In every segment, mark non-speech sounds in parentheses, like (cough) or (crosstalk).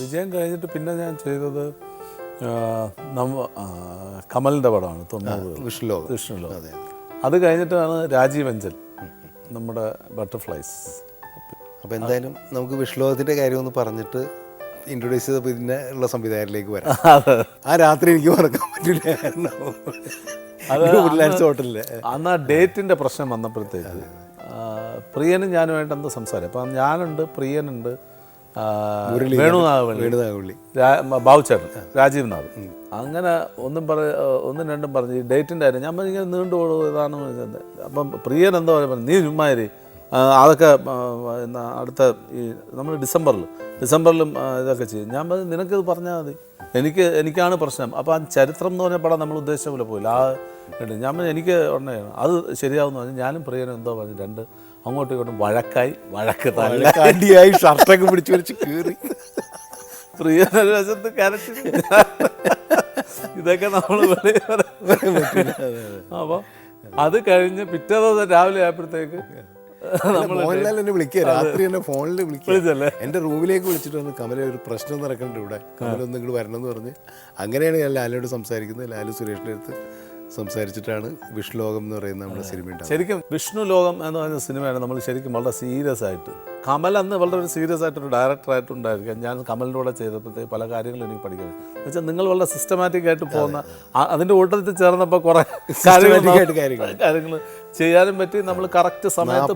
വിജയം കഴിഞ്ഞിട്ട് പിന്നെ ഞാൻ ചെയ്തത് നമ്മ കമലിന്റെ പടമാണ് തൊണ്ണൂറ് വിഷ്ണുലോകം. വിഷ്ണുലോ അതെ കഴിഞ്ഞിട്ടാണ് രാജീവ് അഞ്ചൽ നമ്മുടെ ബട്ടർഫ്ലൈസ്. അപ്പോൾ എന്തായാലും നമുക്ക് വിഷ്ണുലോകത്തിന്റെ കാര്യം ഒന്ന് പറഞ്ഞിട്ട് ഇൻട്രൊഡ്യൂസ് ചെയ്ത പിന്നെ ഉള്ള സംവിധായകരിലേക്ക് വരാം. (laughs) ആ രാത്രി എനിക്ക് മറക്കാൻ പറ്റില്ല. ഹോട്ടലിൽ അന്ന് ആ ഡേറ്റിന്റെ പ്രശ്നം വന്നപ്പോഴത്തേക്ക് പ്രിയനും ഞാനുമായിട്ട് എന്താ സംസാരം അപ്പം ഞാനുണ്ട് പ്രിയനുണ്ട് വേണുനാഗവള്ളി ബാബുച്ചേട്ടൻ രാജീവ് നാഥ്. അങ്ങനെ ഒന്നും പറ ഒന്നും രണ്ടും പറഞ്ഞ് ഡേറ്റിന്റെ കാര്യം. ഞാൻ ഇങ്ങനെ നീണ്ടു പോകും ഇതാണ് ഇത്. അപ്പം പ്രിയൻ എന്തോ പറയുക നീ ചുമ്മാരി അതൊക്കെ അടുത്ത ഈ നമ്മൾ ഡിസംബറിൽ ഡിസംബറിലും ഇതൊക്കെ ചെയ്യും. ഞാൻ പറഞ്ഞു നിനക്കിത് പറഞ്ഞാൽ മതി. എനിക്ക് എനിക്കാണ് പ്രശ്നം. അപ്പോൾ ആ ചരിത്രം എന്ന് പറഞ്ഞ പടം നമ്മൾ ഉദ്ദേശിച്ച പോലെ പോയില്ല. ആ ഞാൻ പറഞ്ഞു എനിക്ക് ഉടനെ അത് ശരിയാവുമെന്ന് പറഞ്ഞു ഞാനും പ്രിയനും എന്തോ പറഞ്ഞു രണ്ട് അങ്ങോട്ടും ഇങ്ങോട്ടും വഴക്കായി വഴക്ക് തല്ല. കാണ്ടിയായി ഷർട്ടൊക്കെ പിടിച്ചു വലിച്ച് കീറി. പ്രിയ വശത്ത് കരച്ചു ഇതൊക്കെ നമ്മൾ അപ്പോൾ അത് കഴിഞ്ഞ് പിറ്റേ ദിവസം രാവിലെ ആയപ്പോഴത്തേക്ക് മോഹൻലാൽ എന്നെ വിളിക്കുക രാത്രി എന്നെ ഫോണിൽ വിളിക്കുക? എന്റെ റൂമിലേക്ക് വിളിച്ചിട്ട് വന്ന് കമല ഒരു പ്രശ്നം നടക്കുന്നുണ്ട് ഇവിടെ. കമല ഒന്ന് ഇങ്ങോട്ട് വരണം എന്ന് പറഞ്ഞ് അങ്ങനെയാണ് ഞാൻ ലാലിനോട് സംസാരിക്കുന്നത് ലാലു സുരേഷിന്റെ അടുത്ത്. സംസാരിച്ചിട്ടാണ് വിഷ്ണുലോകം എന്ന് പറയുന്ന നമ്മുടെ സിനിമ ശരിക്കും വിഷ്ണു ലോകം എന്ന് പറയുന്ന സിനിമയാണ് നമ്മൾ ശരിക്കും വളരെ സീരിയസ് ആയിട്ട്. കമൽ അന്ന് വളരെ ഒരു സീരിയസ് ആയിട്ടൊരു ഡയറക്ടറായിട്ട് ഉണ്ടായിരിക്കാം ഞാൻ കമലിന്റെ കൂടെ ചെയ്തപ്പോഴത്തേക്ക് പല കാര്യങ്ങളും എനിക്ക് പഠിക്കുന്നത് എന്ന് വെച്ചാൽ നിങ്ങൾ വളരെ സിസ്റ്റമാറ്റിക് ആയിട്ട് പോകുന്ന അതിന്റെ കൂട്ടത്തിൽ ചേർന്നപ്പോൾ കുറേ കാര്യങ്ങൾ. ചെയ്യാനും പറ്റി. നമ്മൾ കറക്റ്റ് സമയത്ത്.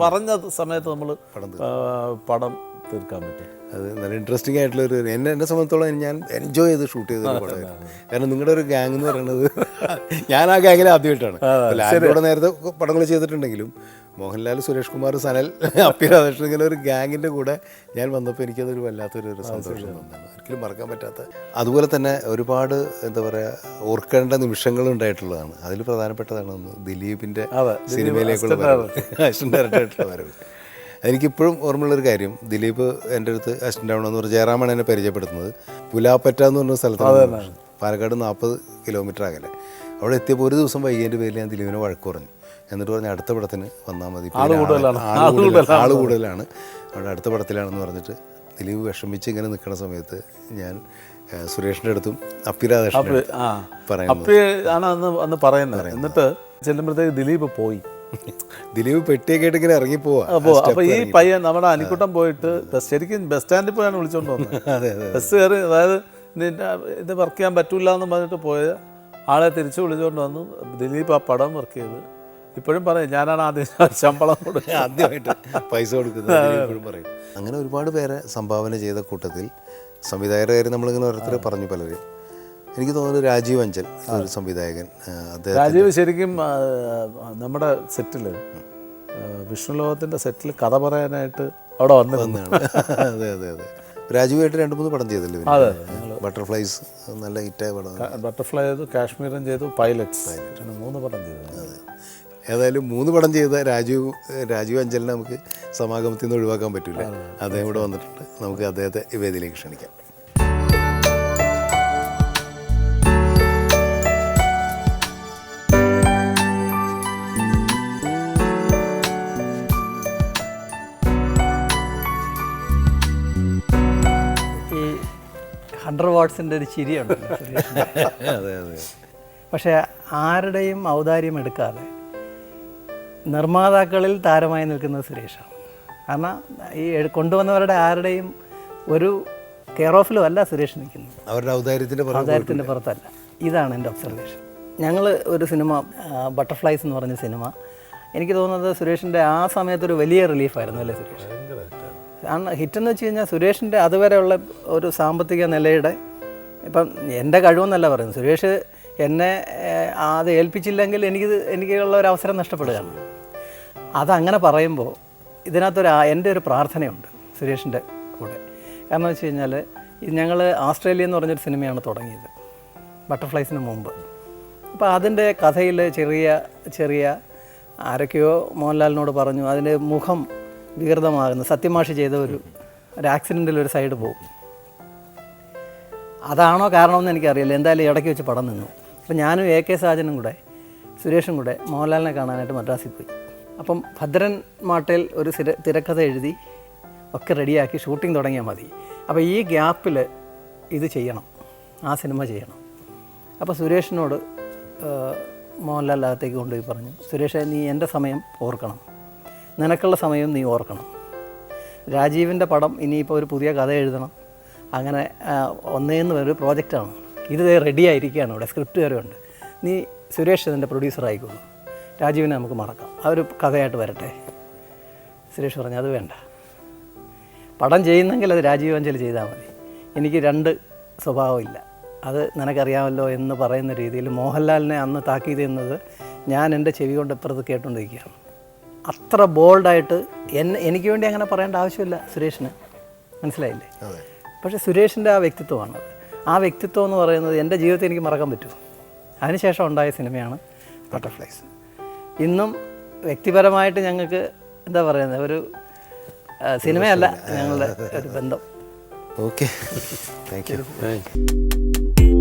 പറഞ്ഞ സമയത്ത് നമ്മൾ പടം തീർക്കാൻ പറ്റും. അത് നല്ല ഇൻട്രസ്റ്റിംഗ് ആയിട്ടുള്ള ഒരു എന്നെ എന്നെ സംബന്ധിച്ചോളം ഞാൻ എൻജോയ് ചെയ്ത് ഷൂട്ട് ചെയ്ത ഒരു പടമായിരുന്നു. കാരണം നിങ്ങളുടെ ഒരു ഗാങ് എന്ന് പറയുന്നത് (laughs) ഞാൻ ആ ഗാങ്ങിൽ ആദ്യമായിട്ടാണ്. ലാലിലൂടെ നേരത്തെ പടങ്ങൾ ചെയ്തിട്ടുണ്ടെങ്കിലും മോഹൻലാൽ സുരേഷ് കുമാർ സനൽ അപ്പി രാധാകൃഷ്ണൻ ഇങ്ങനെ ഒരു ഗാങ്ങിന്റെ കൂടെ ഞാൻ വന്നപ്പോൾ എനിക്കതൊരു വല്ലാത്തൊരു ഒരു സന്തോഷം തന്നെയാണ് ഒരിക്കലും മറക്കാൻ പറ്റാത്ത അതുപോലെ തന്നെ ഒരുപാട് എന്താ പറയുക ഓർക്കേണ്ട നിമിഷങ്ങൾ ഉണ്ടായിട്ടുള്ളതാണ്. അതിൽ പ്രധാനപ്പെട്ടതാണ് ദിലീപിന്റെ സിനിമയിലേക്കുള്ള വരവ്. അസിസ്റ്റന്റ് ഡയറക്ടറായിട്ടുള്ള വരവ്. എനിക്കിപ്പോഴും ഓർമ്മയുള്ളൊരു കാര്യം. ദിലീപ് എന്റെ അടുത്ത് അസിസ്റ്റന്റ് ആവണമെന്ന് പറഞ്ഞ് ജയറാമാണ് എന്നെ പരിചയപ്പെടുത്തുന്നത്. പുലാപ്പറ്റ എന്ന് പറഞ്ഞ സ്ഥലത്താണ് പാലക്കാട് നാൽപ്പത് കിലോമീറ്റർ അകലെ. അവിടെ എത്തിയപ്പോൾ ഒരു ദിവസം വൈകിയതിന്റെ പേരിൽ ഞാൻ ദിലീപിനെ വഴക്ക് പറഞ്ഞു. എന്നിട്ട് പറഞ്ഞ അടുത്ത പടത്തിന് വന്നാൽ മതി. ആൾ കൂടുതലാണ്. അവിടെ അടുത്ത പടത്തിലാണെന്ന് പറഞ്ഞിട്ട് ദിലീപ് വിഷമിച്ച് ഇങ്ങനെ നിൽക്കുന്ന സമയത്ത് ഞാൻ സുരേഷിന്റെ അടുത്തും ആ. അപ്പി ആണ് അന്ന് അന്ന് പറയുന്നത്. എന്നിട്ട് ചെല്ലുമ്പോഴത്തേക്ക് ദിലീപ് പോയി. ദിലീപ് പെട്ടിയൊക്കെ ആയിട്ട് ഇങ്ങനെ ഇറങ്ങിപ്പോവാ. അപ്പോൾ അപ്പോൾ ഈ പയ്യൻ നമ്മുടെ അനിക്കുട്ടം പോയിട്ട് ബസ് ശരിക്കും ബസ് സ്റ്റാൻഡിൽ പോയാണ് വിളിച്ചോണ്ട് വന്നത് (laughs) ബസ് കയറി അതായത് ഇത് വർക്ക് ചെയ്യാൻ പറ്റൂല എന്ന് പറഞ്ഞിട്ട് പോയ ആളെ തിരിച്ചു വിളിച്ചുകൊണ്ട് വന്നു. ദിലീപ് ആ പടം വർക്ക് ചെയ്ത്. ഇപ്പോഴും പറയും ഞാനാണ് ആദ്യം (laughs) ശമ്പളം കൊടുക്കുക (laughs) ആദ്യമായിട്ട് പൈസ കൊടുക്കുന്നത് പറയും. അങ്ങനെ ഒരുപാട് പേരെ സംഭാവന ചെയ്ത കൂട്ടത്തിൽ സംവിധായകരെ കാര്യം നമ്മളിങ്ങനെ ഓരോരുത്തരെ പറഞ്ഞു പലരും. എനിക്ക് തോന്നുന്നു രാജീവ് അഞ്ചൽ ഒരു സംവിധായകൻ രാജീവ് ശരിക്കും നമ്മുടെ സെറ്റിൽ വിഷ്ണു ലോകത്തിന്റെ സെറ്റിൽ കഥ പറയാനായിട്ട് അവിടെ വന്നിരുന്നു. അതെ അതെ അതെ. രാജീവായിട്ട് രണ്ട് മൂന്ന് പടം ചെയ്തല്ലോ അതെ, ബട്ടർഫ്ലൈസ് നല്ല ഹിറ്റായ പടം. ബട്ടർഫ്ലൈ ചെയ്തു കാശ്മീരും ചെയ്തു പൈലറ്റ്സ്. മൂന്ന് പടം ചെയ്തു ഏതായാലും മൂന്ന് പടം ചെയ്ത രാജീവ് രാജീവ് അഞ്ചലിനെ നമുക്ക് സമാഗമത്തിൽ നിന്ന് ഒഴിവാക്കാൻ പറ്റില്ല? അദ്ദേഹം ഇവിടെ വന്നിട്ടുണ്ട്. നമുക്ക് അദ്ദേഹത്തെ വേദിയിലേക്ക് ക്ഷണിക്കാം. ഹൺഡ്രഡ് വാട്ട്സിന്റെ ഒരു ചിരിയുണ്ട്. സുരേഷിന്. അതെ അതെ. പക്ഷേ ആരുടെയും ഔദാര്യം എടുക്കാതെ നിർമ്മാതാക്കളിൽ താരമായി നിൽക്കുന്നത് സുരേഷാണ്. കാരണം ഈ കൊണ്ടുവന്നവരുടെ ആരുടെയും ഒരു കെയർ ഓഫിലും അല്ല സുരേഷ് നിൽക്കുന്നത്. അവരുടെ ഔദാര്യത്തിന്റെ ഔദാര്യത്തിന്റെ പുറത്തല്ല. ഇതാണ് എന്റെ ഒബ്സർവേഷൻ. ഞങ്ങൾ ഒരു സിനിമ ബട്ടർഫ്ലൈസ് എന്ന് പറഞ്ഞ സിനിമ. എനിക്ക് തോന്നുന്നത് സുരേഷിന്റെ ആ സമയത്തൊരു വലിയ റിലീഫായിരുന്നു അല്ലേ സുരേഷ്? കാരണം ഹിറ്റെന്ന് വെച്ച് കഴിഞ്ഞാൽ സുരേഷിന്റെ അതുവരെയുള്ള ഒരു സാമ്പത്തിക നിലയുടെ ഇപ്പം എന്റെ കഴിവെന്നല്ല പറയുന്നത്. സുരേഷ് എന്നെ അത് ഏൽപ്പിച്ചില്ലെങ്കിൽ എനിക്ക് എനിക്കുള്ള ഒരു അവസരം നഷ്ടപ്പെടുകയാണ്. അതങ്ങനെ പറയുമ്പോൾ ഇതിനകത്തൊരു എന്റെ ഒരു പ്രാർത്ഥനയുണ്ട് സുരേഷിന്റെ കൂടെ. കാരണം വെച്ച് കഴിഞ്ഞാൽ ഞങ്ങൾ ആസ്ട്രേലിയ എന്ന് പറഞ്ഞൊരു സിനിമയാണ് തുടങ്ങിയത് ബട്ടർഫ്ലൈസിന് മുമ്പ്. അപ്പോൾ അതിന്റെ കഥയിൽ ചെറിയ ചെറിയ ആരൊക്കെയോ മോഹൻലാലിനോട് പറഞ്ഞു അതിന്റെ മുഖം വികൃതമാകുന്നു. സത്യമാഷി ചെയ്ത ഒരു ഒരു ആക്സിഡന്റിൽ ഒരു സൈഡ് പോകും അതാണോ കാരണമെന്ന് എനിക്കറിയില്ല. എന്തായാലും ഇടയ്ക്ക് വെച്ച് പടം നിന്നു. അപ്പം ഞാനും എ കെ സാജനും കൂടെ സുരേഷും കൂടെ മോഹൻലാലിനെ കാണാനായിട്ട് മദ്രാസിൽ പോയി. അപ്പം ഭദ്രൻ മാട്ടയിൽ ഒരു സിര തിരക്കഥ എഴുതി ഒക്കെ റെഡിയാക്കി ഷൂട്ടിംഗ് തുടങ്ങിയാൽ മതി. അപ്പോൾ ഈ ഗ്യാപ്പിൽ ഇത് ചെയ്യണം. ആ സിനിമ ചെയ്യണം. അപ്പോൾ സുരേഷിനോട് മോഹൻലാൽ അകത്തേക്ക് കൊണ്ടുപോയി പറഞ്ഞു സുരേഷ് നീ എന്റെ സമയം ഓർക്കണം. നിനക്കുള്ള സമയം നീ ഓർക്കണം. രാജീവിന്റെ പടം ഇനിയിപ്പോൾ ഒരു പുതിയ കഥ എഴുതണം. അങ്ങനെ ഒന്നേന്ന് ഒരു പ്രോജക്റ്റാണ് ഇത് റെഡി ആയിരിക്കുകയാണ് ഇവിടെ. സ്ക്രിപ്റ്റ് വരെ ഉണ്ട് നീ സുരേഷ് ഇതിന്റെ പ്രൊഡ്യൂസർ ആയിക്കോളൂ. രാജീവിനെ നമുക്ക് മറക്കാം. ആ ഒരു കഥയായിട്ട് വരട്ടെ. സുരേഷ് പറഞ്ഞു അത് വേണ്ട. പടം ചെയ്യുന്നെങ്കിൽ അത് രാജീവ് അഞ്ചൽ ചെയ്താൽ മതി. എനിക്ക് രണ്ട് സ്വഭാവമില്ല അത് നിനക്കറിയാമല്ലോ എന്ന് പറയുന്ന രീതിയിൽ മോഹൻലാലിനെ അന്ന് താക്കീത് ചെയ്യുന്നത് ഞാൻ എന്റെ ചെവി കൊണ്ട് ഇപ്പുറത്ത് കേട്ടുകൊണ്ടിരിക്കുകയാണ് അത്ര ബോൾഡായിട്ട് എന്നെ എനിക്ക് വേണ്ടി അങ്ങനെ പറയേണ്ട ആവശ്യമില്ല സുരേഷിന്. മനസ്സിലായില്ലേ? പക്ഷേ സുരേഷിന്റെ ആ വ്യക്തിത്വമാണത് ആ വ്യക്തിത്വം എന്ന് പറയുന്നത് എന്റെ ജീവിതത്തിൽ എനിക്ക് മറക്കാൻ പറ്റുമോ അതിനുശേഷം ഉണ്ടായ സിനിമയാണ് ബട്ടർഫ്ലൈസ് ഇന്നും വ്യക്തിപരമായിട്ട് ഞങ്ങൾക്ക് എന്താ പറയുന്നത്? ഒരു സിനിമയല്ല ഞങ്ങളുടെ ഒരു ബന്ധം. Okay thank you thank you